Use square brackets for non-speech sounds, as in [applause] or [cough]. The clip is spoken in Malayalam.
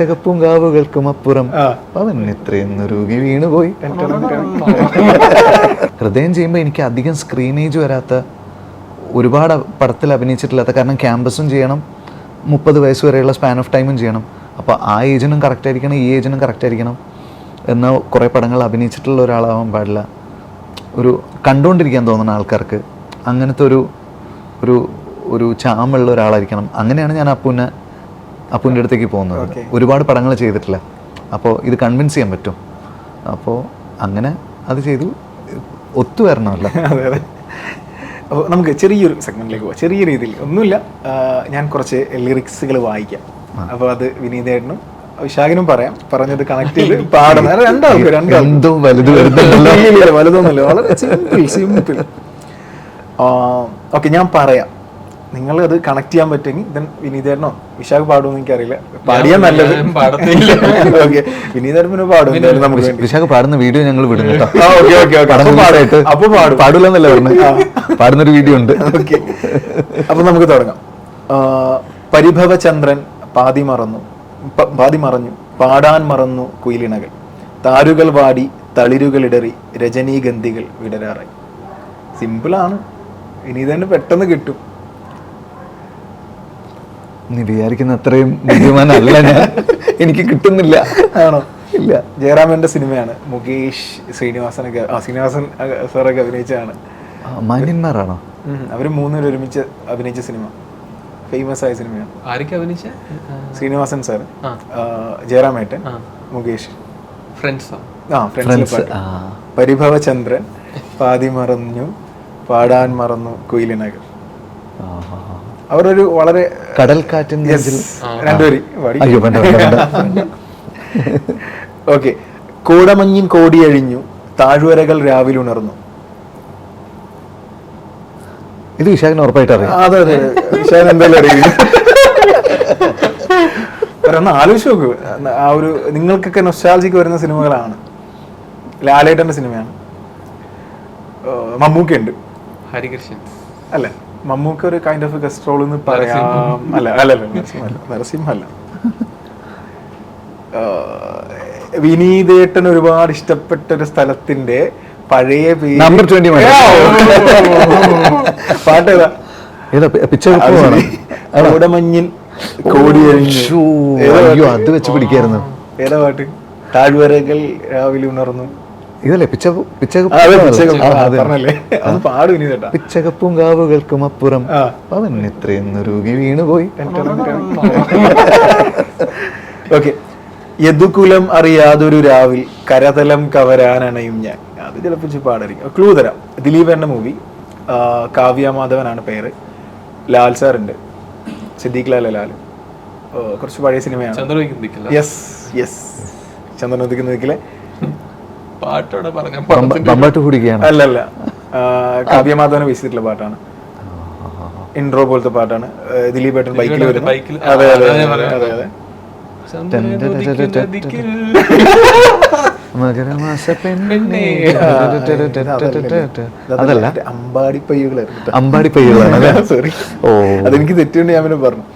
പിച്ചകപ്പൂങ്കാവുകൾക്കും അപ്പുറം അവൻ ഇത്രയും നുരുകി വീണുപോയി. ഹൃദയം ചെയ്യുമ്പോൾ എനിക്ക് അധികം സ്ക്രീനേജ് വരാത്ത ഒരുപാട് പടത്തിൽ അഭിനയിച്ചിട്ടില്ലാത്ത കാരണം ക്യാമ്പസും ചെയ്യണം മുപ്പത് വയസ്സ് വരെയുള്ള സ്പാൻ ഓഫ് ടൈമും ചെയ്യണം. അപ്പോൾ ആ ഏജിനും കറക്റ്റ് ആയിരിക്കണം ഈ ഏജിനും കറക്റ്റ് ആയിരിക്കണം എന്ന കുറേ പടങ്ങൾ അഭിനയിച്ചിട്ടുള്ള ഒരാളാവാൻ പാടില്ല. ഒരു കണ്ടുകൊണ്ടിരിക്കാൻ തോന്നുന്ന ആൾക്കാർക്ക് അങ്ങനത്തെ ഒരു ഒരു ഒരു ചാമുള്ള ഒരാളായിരിക്കണം. അങ്ങനെയാണ് ഞാൻ അപ്പുവിനെ അപ്പുവിന്റെ അടുത്തേക്ക് പോകുന്നത് ഒരുപാട് പടങ്ങൾ ചെയ്തിട്ടില്ല. അപ്പോൾ ഇത് കൺവിൻസ് ചെയ്യാൻ പറ്റും. അപ്പോൾ അങ്ങനെ അത് ചെയ്തു. ഒത്തു വരണമല്ലോ. [laughs] അതെ അതെ. അപ്പോൾ നമുക്ക് ചെറിയൊരു സെഗ്മെന്റിലേക്ക് പോവാം. ചെറിയ രീതിയിൽ. ഒന്നുമില്ല. ഞാൻ കുറച്ച് ലിറിക്സുകൾ വായിക്കാം. അപ്പോൾ അത് വിനീതേട്ടനും വിശാഖനും പറയാം. പറഞ്ഞത് കണക്ട് ചെയ്ത് [laughs] പാടുന്ന രണ്ടാൾക്കും രണ്ടാൾക്കും. വലുത് വലുതൊന്നുമില്ല. വളരെ സിമ്പിൾ സിമ്പിൾ ഓക്കെ ഞാൻ പറയാം. നിങ്ങൾ അത് കണക്ട് ചെയ്യാൻ പറ്റുമെങ്കിൽ ദെൻ വിനീതേട്ടനോ വിശാഖ് പാടുമെന്ന് എനിക്കറിയില്ല. പാടിയാൽ നല്ലത്. ഓക്കെ [laughs] വിനീതേട്ടൻ പിന്നെ പാടും. നമുക്ക് വിശാഖ് പാടുന്ന വീഡിയോ ഞങ്ങൾ വിടും കേട്ടോ. ആ, okay, okay, okay. പടം അപ്പൊ പാടും. പാടായിട്ട് അപ്പൊ പാടും. പാടില്ലെന്നല്ല പറഞ്ഞു പാടുന്നൊരു വീഡിയോ ഉണ്ട്. ഓക്കെ അപ്പൊ നമുക്ക് തുടങ്ങാം. പരിഭവ പരിഭവചന്ദ്രൻ പാതി മറന്നു. പാതി മറഞ്ഞു. പാടാൻ മറന്നു കുയിലിണകൾ. താരുകൾ വാടി തളിരുകൾ ഇടറി രജനീഗന്ധികൾ വിടരാറായി. സിമ്പിളാണ് ഇനി തന്നെ പെട്ടെന്ന് കിട്ടും. നീ വിചാരിക്കുന്ന അത്രയും ബുദ്ധിമാനല്ല ഞാൻ. എനിക്ക് കിട്ടുന്നില്ല. ആണോ? ഇല്ല. ജയറാമന്റെ സിനിമയാണ്. മുകേഷ് ശ്രീനിവാസനൊക്കെ ആ ശ്രീനിവാസൻ സാറൊക്കെ അഭിനയിച്ചതാണ്. ആ, മാന്യന്മാരാണോ? അവർ മൂന്നുപേരും ഒരുമിച്ച് അഭിനയിച്ച സിനിമ. ഫേമസ് ആയ സിനിമയാണ്. ആരൊക്കെ അഭിനയിച്ച? ശ്രീനിവാസൻ സാർ. ജയറാമേട്ടൻ മുകേഷ്. ഫ്രണ്ട്സോ? ആ ഫ്രണ്ട്സ് ആ. പരിഭവചന്ദ്രൻ പാതി മറന്നു പാടാൻ മറന്നു ആ. അവരൊരു വളരെ കടൽ കാറ്റിൻ Yes, രണ്ടുപേരും പാടി. അയ്യോ വേണ്ട വേണ്ട, വേണ്ട. [laughs] ഓക്കെ കൂടമഞ്ഞിൻ കോടിയഴിഞ്ഞു താഴ്വരകൾ രാവിലെ ഉണർന്നു. ഇത് വിശാഖിന് ഉറപ്പായിട്ട് അറിയാം. അതെ അതെ വിശാഖൻ എന്തായാലും അറിയില്ല. ഒന്ന് ആലോചിച്ച് നോക്കൂ. ആ ഒരു നിങ്ങൾക്കൊക്കെ നൊസ്റ്റാൾജിക്ക് വരുന്ന സിനിമകളാണ്. ലാലേട്ടന്റെ സിനിമയാണ്. മമ്മൂക്കുണ്ട് മമ്മൂക്ക ഉണ്ട് ഹരികൃഷ്ണൻ. അല്ല? മമ്മൂക്ക ഒരു കൈൻഡ് ഓഫ് ഗസ്റ്റ് റോൾ എന്ന് പറയാം. അല്ല അല്ല അല്ല നരസിംഹല്ല നരസിംഹല്ല വിനീതേട്ടൻ ഒരുപാട് ഇഷ്ടപ്പെട്ട ഒരു സ്ഥലത്തിന്റെ പഴയ പേര് Number 20 മതി. പാട്ട് ഏതാ ഏതാ പിക്ചർ കോടമഞ്ഞിൻ കോടിയഴിഞ്ഞു ഏതാ അയ്യോ പാട്ട്? അത് വെച്ച് പിടിക്കായിരുന്നു. ഏതാ പാട്ട്? താഴ്വരകൾ രാവിലെ ഉണർന്നു. ഇതല്ലേ പിച്ച പിച്ച ആ, അതെ, പിച്ചക- ആ, പറഞ്ഞല്ലേ? അത് പാട് പിച്ചകപ്പൂങ്കാവുകൾക്കും അപ്പുറം അവൻ ഇത്രയും നുരുകി വീണുപോയി. [laughs] ഓക്കെ. യദുകുലം അറിയാതൊരു രാവിൽ കരതലം കവരാനണയും ഞാൻ. അത് ചിലപ്പോൾ പാടായിരിക്കും. ക്ലൂ തരാം. ദിലീപേന്റെ മൂവി. കാവ്യ മാധവനാണ് പേര്. ലാൽ സാറുണ്ട്. സിദ്ദീഖ് ലാൽ ലാൽ. കുറച്ച് പഴയ സിനിമയാണ്. യെസ് യെസ് ചന്ദ്രനദിക്ക് നിൽക്കില്ലേ പാട്ടോടെ പറഞ്ഞ പമ്പ- പമ്പാട്ട് കുടിക്കുകയാണ് അല്ല അല്ല ആ, കാവ്യ മാധവനെ ബേസ് ചെയ്തിട്ടുള്ള പാട്ടാണ് ഇൻട്രോ പോലത്തെ പാട്ടാണ് ദിലീപ് ഏട്ടൻ ബൈക്കിൽ വരും ബൈക്കിൽ അതെ അതെ അതെ, അതെ അതല്ല അമ്പാടി പയ്യുകളായിരുന്നു അമ്പാടി പയ്യുകളാണ് സോറി ഓ അതെനിക്ക് തെറ്റുകൊണ്ട് ഞാൻ പിന്നെ പറഞ്ഞു